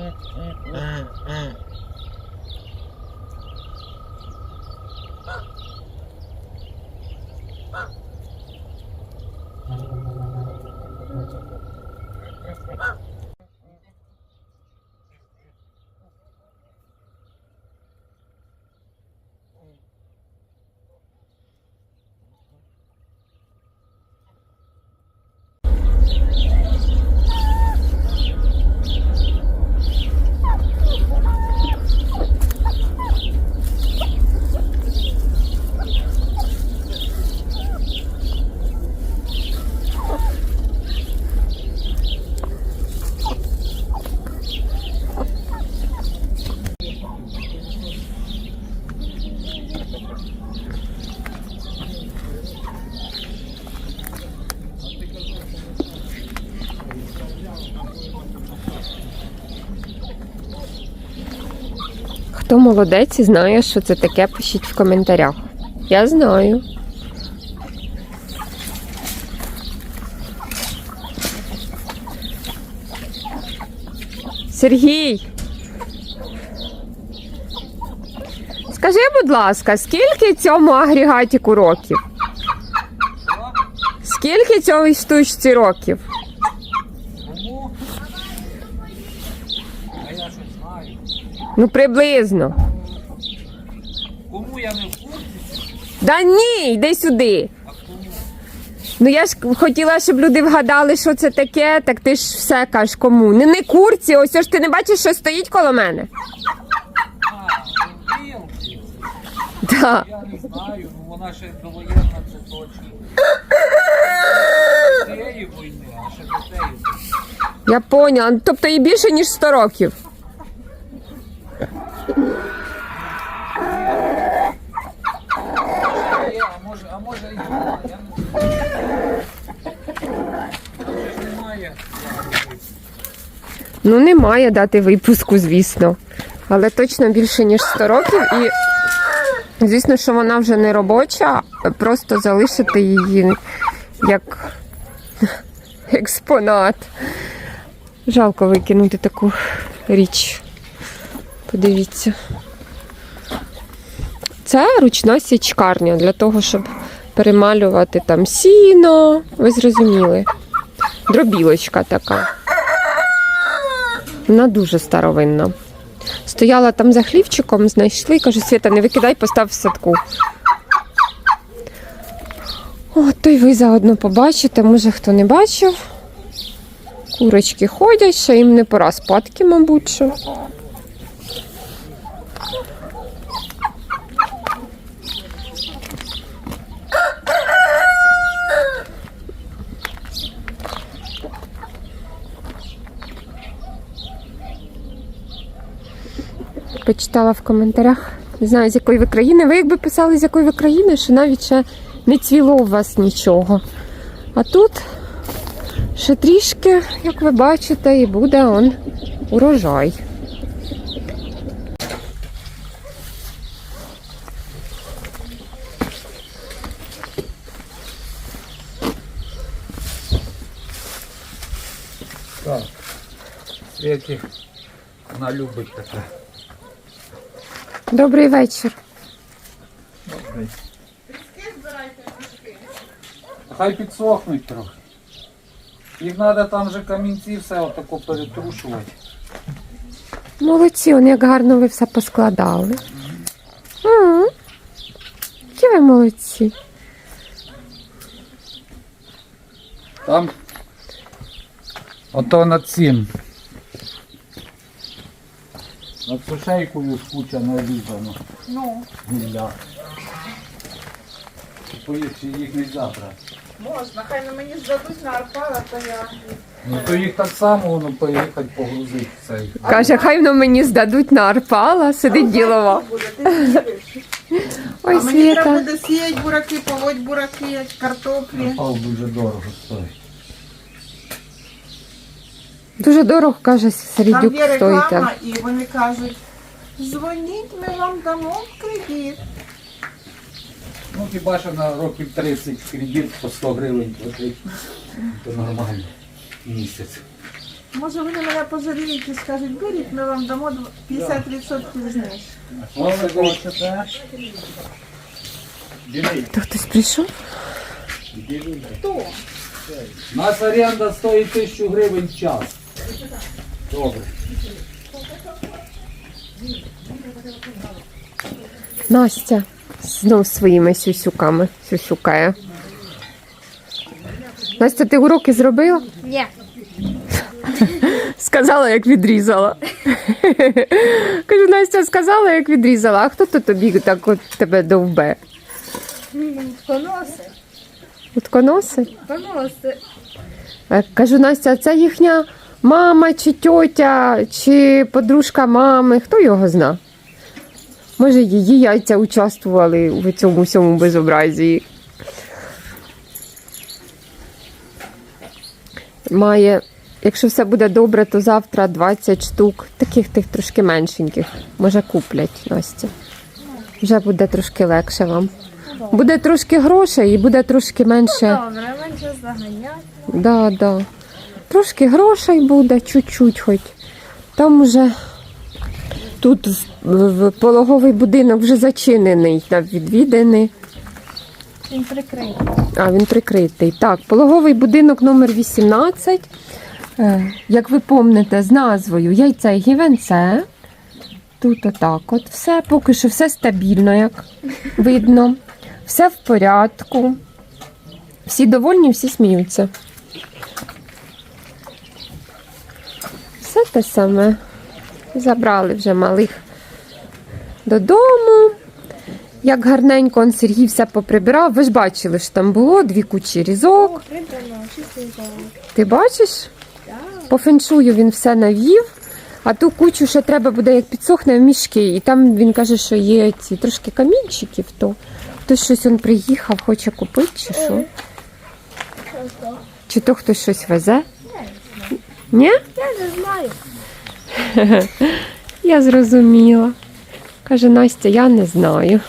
Mm-mm-mm. Хто молодець і знає, що це таке, пишіть в коментарях. Я знаю. Сергій. Скажи, будь ласка, скільки цьому агрегатіку років? Скільки цій штучці років? А я що знаю. Ну, приблизно. Кому я не в курсі, Да ні, йди сюди. а кому? Ну я ж хотіла, щоб люди вгадали, що це таке, так ти ж все кажеш кому. Не не курці, ось ж ти не бачиш, що стоїть коло мене. А, ну, білки. Да. Я не знаю, ну вона ще довоєнна, це точно. Цієї війни, а ще до тієї. Я поняла. Тобто і більше, ніж 100 років. А може, а може і. Ну, немає дати випуску, звісно. Але точно більше, ніж 100 років. І звісно, що вона вже не робоча, просто залишити її як експонат. Жалко викинути таку річ. Подивіться. Це ручна січкарня для того, щоб перемалювати там сіно. Ви зрозуміли. Дробілочка така. Вона дуже старовинна. Стояла там за хлівчиком, знайшли, кажу, Світа, не викидай, постав в садку. О, то й ви заодно побачите, може хто не бачив. Курочки ходять, ще їм не пора спадки, мабуть. що. Почитала в коментарях. Не знаю, з якої ви країни. Ви якби писали, з якої ви країни, що навіть ще не цвіло у вас нічого. А тут ще трішки, як ви бачите, і буде он урожай. Так. Світі, вона любить таке. Добрий вечір. Хай підсохнуть трохи. Їх треба там вже камінці все отако перетрушувати. Молодці, он як гарно ви все поскладали. Які ви молодці. Там ото над цим. Над сушейкою ж куча нарізано. Ну, Гілля. Поїх, їх не брати. можна, хай на мені здадуть на арпала, то я. Ну то їх так само воно поїхати погрузити цей. Каже, хай воно мені здадуть на арпала, сидить ділова. Буде, ти не. Ой, А мені треба Світа. буде сіяти бураки, полоть бураки, картоплі. Пав дуже дорого стоїть. Дуже дорого, каже, Там є стоїть. реклама, і вони кажуть, дзвоніть, ми вам дамо кредит. Ну хіба що на років 30 кредит по 100 гривень платить, то нормально. Місяць. Може вони мене пожаліють і скажуть, беріть, ми вам дамо 50% знижки. Що ви? То хтось прийшов? Хто? У нас оренда стоїть тисячу гривень в час. Добре. Настя знов своїми сюсюками сюсюкає. Настя, ти уроки зробила? Ні. Сказала, як відрізала. Кажу, Настя сказала, як відрізала. А хто то тобі так от тебе довбе? Поноси. Утконоси? Поноси. Е, Кажу, Настя, а це їхня мама чи тьотя, чи подружка мами. Хто його зна? Може, її яйця участвували в цьому всьому безобразії. Має, якщо все буде добре, то завтра 20 штук, таких тих трошки меншеньких. Може, куплять Настя. Вже буде трошки легше вам. Буде трошки грошей і буде трошки менше. Добре, менше заганять. Да, да. Трошки грошей буде, чуть-чуть хоч. Там вже тут пологовий будинок вже зачинений на відвідини. Він прикрий. А, він прикритий. Так, пологовий будинок номер 18. Е, Як ви помните, з назвою яйце і гівенце. Тут отак от все, поки що все стабільно, як видно. Все в порядку. Всі довольні, всі сміються. Все те саме. Забрали вже малих додому. Як гарненько он Сергій все поприбирав. Ви ж бачили, що там було дві кучі різок. Ти бачиш? По феншую він все навів, а ту кучу ще треба буде, як підсохне в мішки. І там він каже, що є ці трошки камінчиків, то хтось щось он приїхав, хоче купити, чи що? Чи то хтось щось везе? Ні? Я не знаю. Я зрозуміла. Каже Настя, я не знаю.